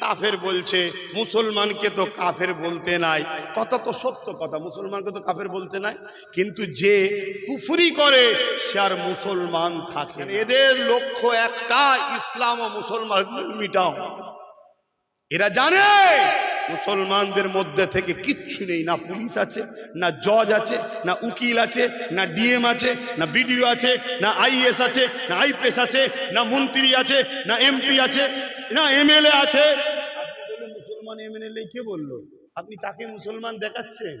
কাফের বলছে, মুসলমানকে তো কাফের বলতে নাই। কথা তো সত্য কথা, মুসলমানকে তো কাফের বলতে নাই। কিন্তু যে কুফরি করে, সে আর মুসলমান থাকে। এদের লক্ষ্য একটা, ইসলাম ও মুসলমান মিটাও। এরা জানে। মুসলমানদের মধ্যে থেকে কিচ্ছু নেই, না পুলিশ আছে, না জজ আছে, না উকিল আছে, না ডিএম আছে, না বিডিও আছে, না আইএস আছে, না আইপিএস আছে, না মন্ত্রী আছে, না এমপি আছে, না এমএলএ আছে। মুসলমান এমএলএ কে বলল? আপনি তাকে মুসলমান দেখাচ্ছেন?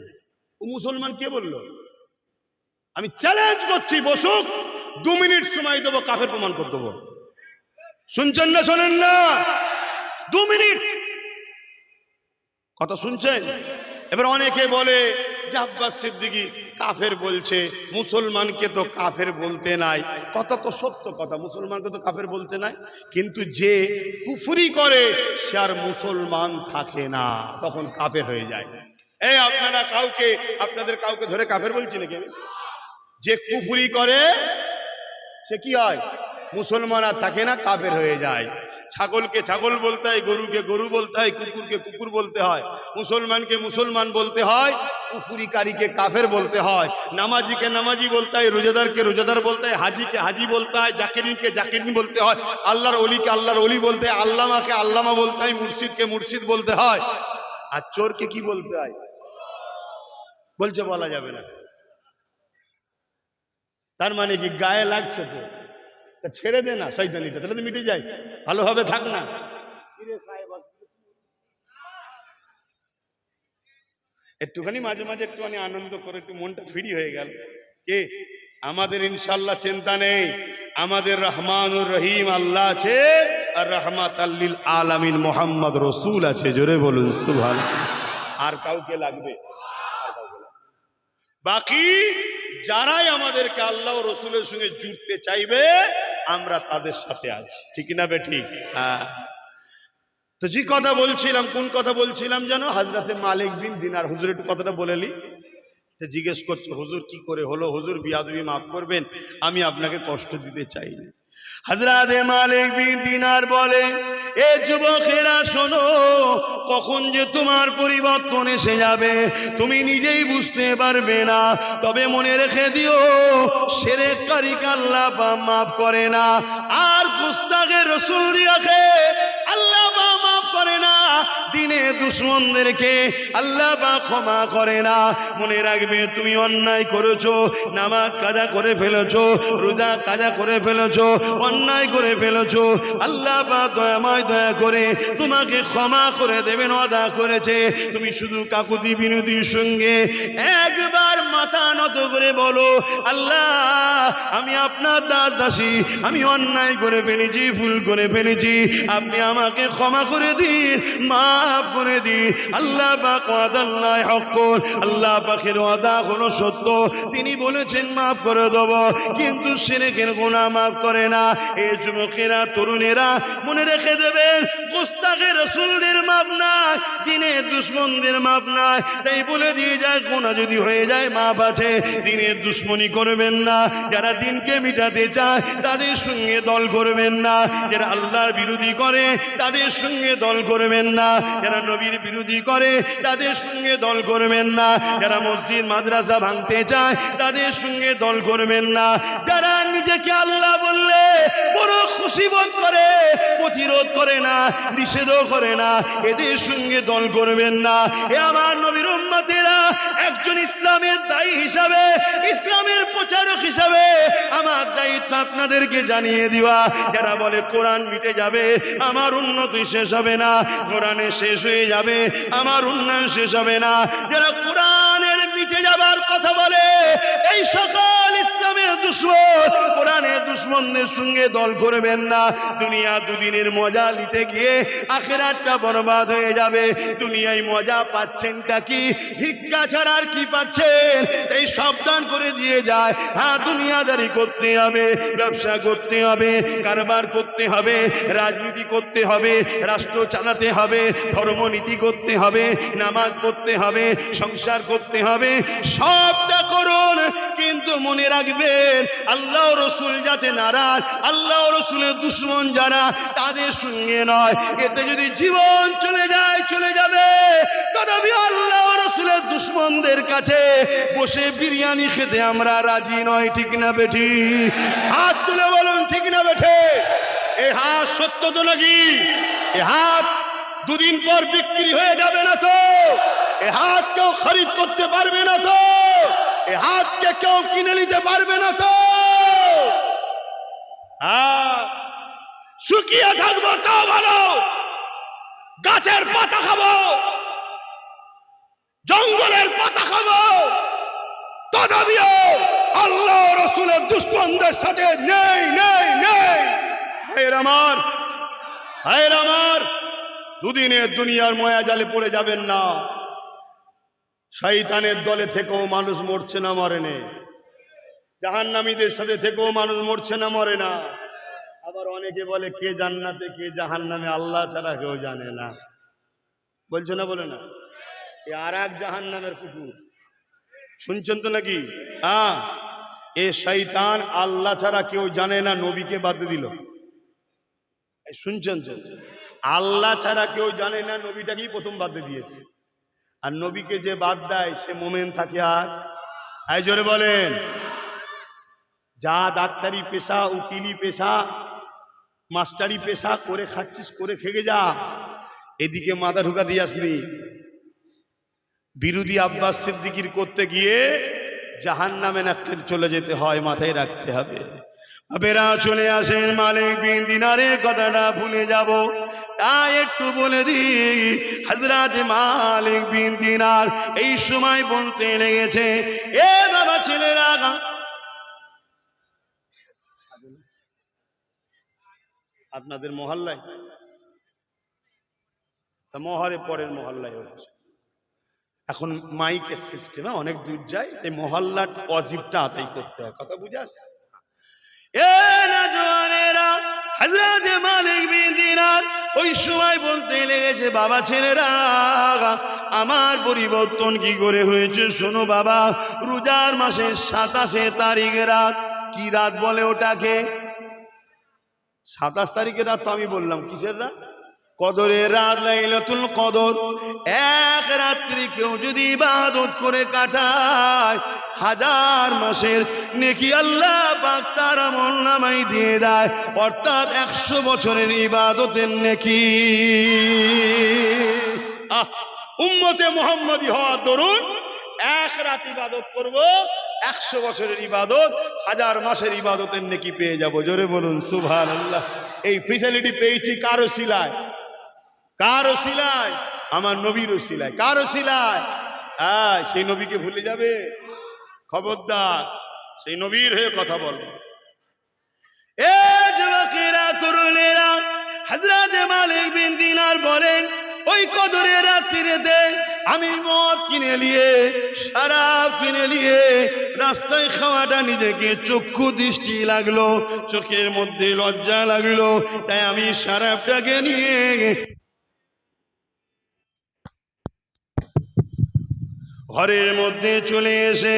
ও মুসলমান কে বলল? আমি চ্যালেঞ্জ করছি, বসুক, দু মিনিট সময় দেবো, কাফের প্রমাণ করে দেবো। শুনছেন না, শোনেন না? দু মিনিট। কথা শুনছেন? এবার অনেকে বলে যে আব্বাস সিদ্দিকি কাফের বলছে, মুসলমানকে তো কাফের বলতে নাই। কথা তো সত্য কথা, মুসলমানকে তো কাফের বলতে নাই। কিন্তু যে কুফুরি করে, সে আর মুসলমান থাকে না, তখন কাফের হয়ে যায়। এই আপনারা কাউকে, আপনাদের কাউকে ধরে কাফের বলছি নাকি যে কুফুরি করে, সে কি হয়? মুসলমান আর থাকে না, কাফের হয়ে যায়। ছাগলকে ছাগল বলতে হয় গরুকে গরু বলতে হয় কুকুরকে কুকুর বলতে হয় মুসলমানকে মুসলমান বলতে হয় কুফুরিকারীকে কাফের বলতে হয় নামাজিকে নামাজি বলতে হয় রোজাদারকে রোজাদার বলতে হয় হাজিকে হাজি বলতে হয় জাকিরিনকে জাকিরিন বলতে হয় আল্লাহর অলিকে আল্লাহর অলি বলতে হয় আল্লামাকে আল্লামা বলতে হয় মুর্শিদকে মুর্শিদ বলতে হয় আর চোরকে কি বলতে হয় বলছে বলা যাবে না তার মানে কি গায়ে লাগছে তো তা ছেড়ে দে না শৈতানিটা তাহলে তো মিটে যায়। ভালোভাবে থাক না। একটুখানি মাঝে মাঝে একটুখানি আনন্দ করে একটু মনটা ফ্রি হয়ে গেল। কে? আমাদের ইনশাল্লাহ চিন্তা নেই। আমাদের রহমানুর রহিম আল্লাহ আছে আর রহমাত আল্লিল আলামিন মোহাম্মদ রসুল আছে। জোরে বলুন সুভান আর কাউকে লাগবে? আর কাউকে লাগবে। বাকি যারাই আমাদেরকে আল্লাহ রসুলের সঙ্গে জুড়তে চাইবে আমরা তাদের সাথে আছি। ঠিক না বে ঠিক? হ্যাঁ। তো যে কথা বলছিলাম, কোন কথা বলছিলাম যেন হাজরাতে মালিক বিন দিনার। হুজুর একটু কথাটা বলে নি। জিজ্ঞেস করছে, হুজুর কি করে হলো? হুজুর বিয়াদবি মাফ করবেন? আমি আপনাকে কষ্ট দিতে চাই চাইনি। হাজরাতে মালিক বিন দিনার বলে, এ যুবকেরা, শোনো, কখন যে তোমার পরিবর্তন এসে যাবে, তুমি নিজেই বুঝতে পারবে না। তবে মনে রেখে দিও সেরে কারিকাল্লা বা মাফ করে না। আর কুস্তাকে রসুল দিয়াকে দিনে দুশ্মনদেরকে আল্লাহ বা ক্ষমা করে না। মনে রাখবে তুমি অন্যায় করেছ, নামাজ কাজা করে ফেলেছো, রোজা কাজা করে ফেলেছো, অন্যায় করে ফেলেছো। আল্লাহ বা দয়াময় দয়া করে তোমাকে ক্ষমা করে দেবেন অদা করেছে। তুমি শুধু কাকুতি বিনতির সঙ্গে একবার মাথা নত করে বলো, আল্লাহ, আমি আপনার দাস দাসী, আমি অন্যায় করে ফেলেছি, ভুল করে ফেলেছি। আপনি আমাকে ক্ষমা করে দিন দিন তিনি বলেছেন, মাফ করে দেব, কিন্তু সেরেকের গুণা মাফ করে না। এই যুবকেরা, তরুণেরা, মনে রেখে দেবেন গোস্তাকে রসুলদের মাপ নাই দিনের দুশ্মনদের মাপ নাই। তাই বলে দিয়ে যায় গোনা যদি হয়ে যায় মাপ আছে। দিনের দুশ্মনী করবেন না। যারা দিনকে মিটাতে চায়, তাদের সঙ্গে দল করবেন না। যারা আল্লাহর বিরোধী করে, তাদের সঙ্গে দল করবেন না। যারা নবীর বিরোধী করে, তাদের সঙ্গে দল করবেন না। যারা মসজিদ, মাদ্রাসা ভাঙতে চায়, তাদের সঙ্গে দল করবেন না। যারা নিজেকে আল্লাহ বললে বড় খুশি বোধ করে, প্রতিরোধ করে না, নিষেধও করে না, এদের সঙ্গে দল করবেন না। এ আমার নবীর উম্মতেরা একজন ইসলামের দায়ী হিসাবে, ইসলামের প্রচারক হিসাবে আমার দায়িত্ব আপনাদেরকে জানিয়ে দেওয়া যারা বলে কোরআন মিটে যাবে, আমার উন্নতি শেষ হবে না, কোরআনে শেষ হয়ে যাবে, আমার উন্নয়ন শেষ হবে না। যারা কোরআনের মিটে যাবার কথা বলে, এই সকল দুশ্মনদের সঙ্গে দল করবেন না। দুনিয়া দুদিনের মজা নিতে গিয়ে আখেরাতটা বরবাদ হয়ে যাবে। দুনিয়ায় মজা পাচ্ছেনটা কি? ভিক্ষা ছাড়া আর কি পাচ্ছেন? এই সাবধান করে দিয়ে যায়। হ্যাঁ দুনিয়াদারি করতে হবে, ব্যবসা করতে হবে, কারবার করতে হবে, রাজনীতি করতে হবে, রাষ্ট্র চালাতে হবে, ধর্মনীতি করতে হবে, নামাজ পড়তে হবে, সংসার করতে হবে, সবটা করুন, কিন্তু মনে রাখবেন, আল্লাহ রসুল যাতে নারাজ, আল্লাহ রসুলের দুশ্মন যারা, তাদের সঙ্গে নয়। এতে যদি জীবন চলে যায়, চলে যাবে। তথাপি আল্লাহ রসুলের দুশ্মনদের কাছে বসে বিরিয়ানি খেতে আমরা রাজি নয় ঠিক না বেঠি? হাত তুলে বলুন, ঠিক না বেঠে? এ হাত সত্য তো নাকি? এ হাত দুদিন পর বিক্রি হয়ে যাবে না তো? এ হাত কেউ খরিদ করতে পারবে না তো? এ হাতকে কেউ কিনে নিতে পারবে না তো? হ্যাঁ। শুকিয়ে থাকব, তাও ভালো। গাছের পাতা খাব। জঙ্গলের পাতা খাব। তথাপিও আল্লাহ রসুলের দুশ্মনদের সাথে নেই নেই নেই। ভাইয়ের আমার ভাইয়ের আমার। দুদিনের দুনিয়ার ময়া জালে পড়ে যাবেন না। শয়তানের দলে থেকেও মানুষ মরছে না, মরে নে জাহান্নামীদের সাথে থেকেও মানুষ মরছে না, মরে না। আবার অনেকে বলে, কে জান্নাতে, কে জাহান্নামে, আল্লাহ ছাড়া কেউ জানে না। বলছে না, বলে না? এ আর এক জাহান্নামের কুকুর। শুনছেন তো নাকি? হ্যাঁ। এ শৈতান আল্লাহ ছাড়া কেউ জানে না, নবীকে বাদ দিল। শুনছেন আল্লাহ ছাড়া কেউ জানে না, নবীটাকেই প্রথম বাদ দিয়েছে। আর নবীকে যে বাদ দেয়, সে মোমেন থাকে আর? এই জোরে বলেন। যা ডাক্তারি পেশা, উকিলি পেশা, মাস্টারি পেশা, করে খাচ্ছিস, করে খেগে যা। এদিকে মাথা ঢুকা দিয়ে আসনি বিরোধী আব্বাস সিদ্দিকির করতে গিয়ে জাহান নামে চলে যেতে হয়, মাথায় রাখতে হবে। বেরা চলে আসেন মালিক বিন দিনারের কথাটা ভুলে যাব। তাই একটু বলে দিই হাজরাত মালিক বিন দিনার এই সময় বলতে লেগেছে, এ বাবা ছেলেরা আপনাদের মহল্লায়? তা মহরে পরের মহল্লায় হচ্ছে। এখন মাইকের সিস্টেমে অনেক দূর যায়, এই মহল্লার অজিবটা আদায় করতে হয়। কথা বুঝে আসছে? এ না জওয়ানেরা হযরত মালিক বিন দিনার, ওই সময় বলতে লেগেছে, বাবা ছেলেরা, আমার পরিবর্তন কি করে হয়েছে শোনো বাবা, রোজার মাসের সাতাশে তারিখ রাত, কি রাত বলে ওটাকে? সাতাশ তারিখের রাত তো আমি বললাম, কিসের রাত? কদরের রাত, লাইলাতুল কদর। এক রাত্রি কেউ যদি ইবাদত করে কাটায়, হাজার মাসের নেকি আল্লাহ পাক তার আমল নামাই দিয়ে দেয়। অর্থাৎ একশো বছরের ইবাদতের নেকি। উম্মতে মোহাম্মদী হওয়ার দরুন এক রাত ইবাদত করব একশো বছরের ইবাদত, হাজার মাসের ইবাদতের নেকি পেয়ে যাব। জোরে বলুন সুভান আল্লাহ এই ফেসিলিটি পেয়েছি কারও শিলায়? কারও শিলায়? আমার নবীর শিলায়। কারও শিলায়? হ্যাঁ সেই নবীকে ভুলে যাবে? খবরদার, সেই নবীর হয়ে কথা বলবে। এ যুবকেরা, তরুণেরা হজরত মালিক বিন দিনার বলেন, ওই কদরের রাত্রিতে আমি মদ কিনে নিয়ে সারাপ কিনে নিয়ে রাস্তায় খাওয়াটা নিজেকে চক্ষু দৃষ্টি লাগল, চোখের মধ্যে লজ্জা লাগল, তাই আমি সারাপটাকে নিয়ে ঘরের মধ্যে চলে এসে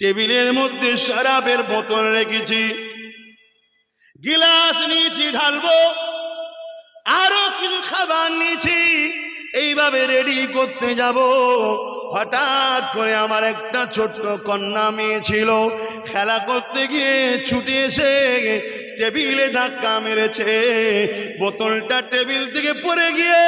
টেবিলের মধ্যে শরাবের বোতল রেখেছি। গিলাস নিয়েছি, ঢালবো, আরও কিছু খাবার নিয়েছি। এইভাবে রেডি করতে যাব। হঠাৎ করে আমার একটা ছোট্ট কন্যা মেয়ে ছিল। খেলা করতে গিয়ে ছুটে এসে টেবিলে ধাক্কা মেরেছে। বোতলটা টেবিল থেকে পড়ে গিয়ে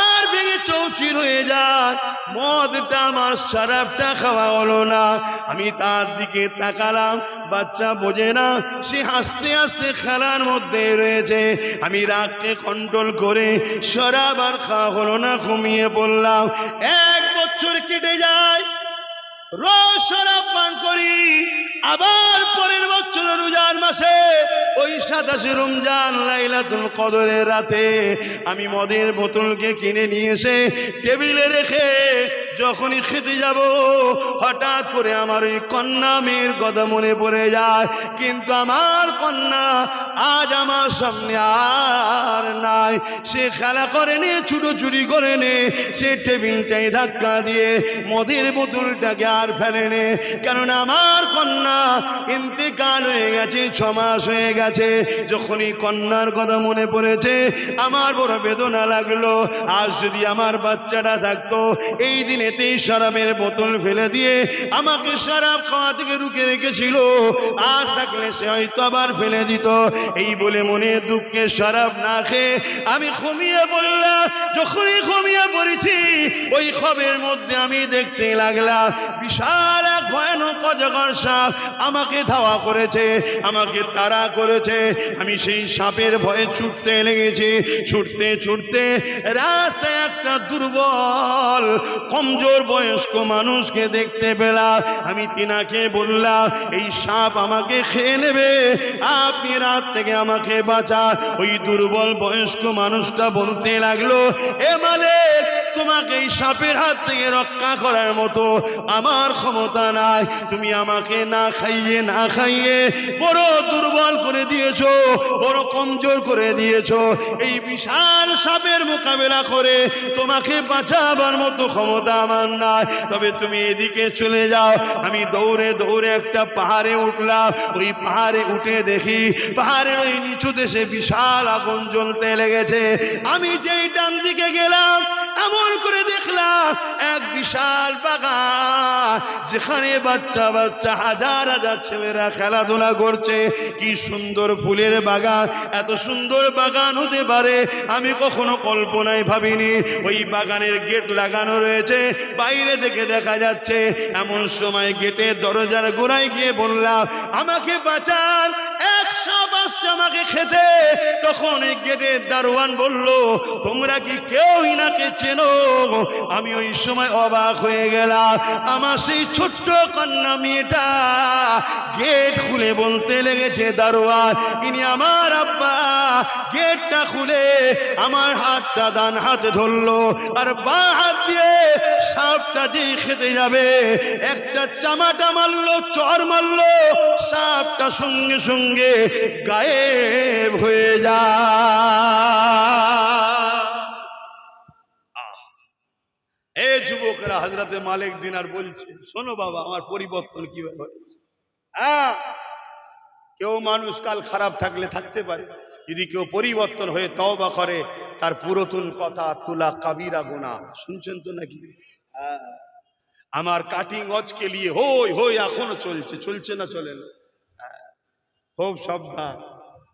আর ভেঙে চৌচির হয়ে যায়। মদটা আমার শরাবটা খাওয়া হলো না। আমি তার দিকে তাকালাম, বাচ্চা বোঝে না, সে হাসতে হাসতে খেলার মধ্যে রয়েছে। আমি রাগকে কন্ট্রোল করে শরাব আর খাওয়া হলো না, ঘুমিয়ে বললাম এক বছর কেটে যায় রোজ পান করি। আবার পরের বছর রোজার মাসে ওই সাতাশে রমজান লাইলাতুল কদরের রাতে আমি মদের বোতলকে কিনে নিয়ে এসে টেবিলে রেখে যখনই খেতে যাব, হঠাৎ করে আমার ওই কন্যা মেয়ের কথা মনে পড়ে যায়। কিন্তু আমার কন্যা আজ আমার সামনে আর নাই। সে খেলা করে নে ছুটোছুটি করে নে, সে টেবিলটাই ধাক্কা দিয়ে মদের বোতলটাকে আর ফেলে নে। কেননা আমার কন্যা ইন্তেকাল হয়ে গেছে, ছ মাস হয়ে গেছে। যখনই কন্যার কথা মনে পড়েছে, আমার বড় বেদনা লাগল। আজ যদি আমার বাচ্চাটা থাকতো, এই দিনেতেই শরাবের বোতল ফেলে দিয়ে আমাকে শরাব খাওয়া থেকে রুকে রেখেছিল। আজ থাকলে সে হয়তো আবার ফেলে দিত। এই বলে মনে দুঃখে শরাব না খেয়ে আমি ঘুমিয়ে পড়লাম। যখনই ঘুমিয়ে পড়েছি, ওই খবের মধ্যে আমি দেখতে লাগলাম, বিশাল এক ভয়ানক অজগর সাপ আমাকে ধাওয়া করেছে, আমাকে তাড়া করেছে। আমি সেই সাপের ভয়ে ছুটতে লেগেছি। ছুটতে ছুটতে রাস্তায় একটা দুর্বল কমজোর বয়স্ক মানুষকে দেখতে পেলাম। আমি তিনাকে বললাম, এই সাপ আমাকে খেয়ে নেবে। আপনি রাত থেকে আমাকে বাঁচা ওই দুর্বল বয়স্ক মানুষটা বলতে লাগল, এ মালিক তোমাকে এই সাপের হাত থেকে রক্ষা করার মতো আমার ক্ষমতা নাই। তুমি আমাকে না খাইয়ে না খাইয়ে বড় দুর্বল করে দিয়েছ, বড় কমজোর করে দিয়েছ। এই বিশাল সাপের মোকাবেলা করে তোমাকে বাঁচাবার মতো ক্ষমতা আমার নাই। তবে তুমি এদিকে চলে যাও। আমি দৌড়ে দৌড়ে একটা পাহাড়ে উঠলাম। ওই পাহাড়ে উঠে দেখি পাহাড়ের ওই নিচু দেশে বিশাল আগুন জ্বলতে লেগেছে। আমি যেই ডান দিকে গেলাম এমন করে দেখলাম এক বিশাল বাগান যেখানে বাচ্চা বাচ্চা হাজার হাজার ছেলেরা খেলাধুলা করছে। কি সুন্দর ফুলের বাগান, এত সুন্দর বাগান হতে পারে, আমি কখনো কল্পনায় ভাবিনি। ওই বাগানের গেট লাগানো রয়েছে, বাইরে থেকে দেখা যাচ্ছে, এমন সময় গেটের দরজার গোড়ায় গিয়ে বললাম, আমাকে বাঁচান আমাকে খেতে। তখন গেটের দারোয়ান বলল, তোমরা কি কেউ ইনাকে আমি ওই সময় অবাক হয়ে গেলাম। আমার সেই ছোট্ট কন্যা মেয়েটা গেট খুলে বলতে লেগেছে, দারোয়ান, ইনি আমার আব্বা। গেটটা খুলে আমার হাতটা ডান হাতে ধরলো, আর বা হাত দিয়ে সাপটা যে খেতে যাবে, একটা চামাটা মারলো, চর মারলো, সাপটা সঙ্গে সঙ্গে গায়েব হয়ে যায় এ যুবকরা হাজরাতে মালিক দিনার বলছে, শোনো বাবা, আমার পরিবর্তন কীভাবে কেউ মানুষ কাল খারাপ থাকলে থাকতে পারে, যদি কেউ পরিবর্তন হয়ে তওবা করে, তার পুরাতন কথা, তুলা কাবিরা গোনা শুনছেন তো নাকি। আমার কাটিং অজকে নিয়ে হই হই, এখনও চলছে চলছে না চলে না। খুব সাবধান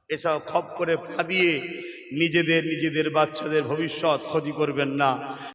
এসব খপ করে পা দিয়ে নিজেদের নিজেদের বাচ্চাদের ভবিষ্যৎ ক্ষতি করবেন না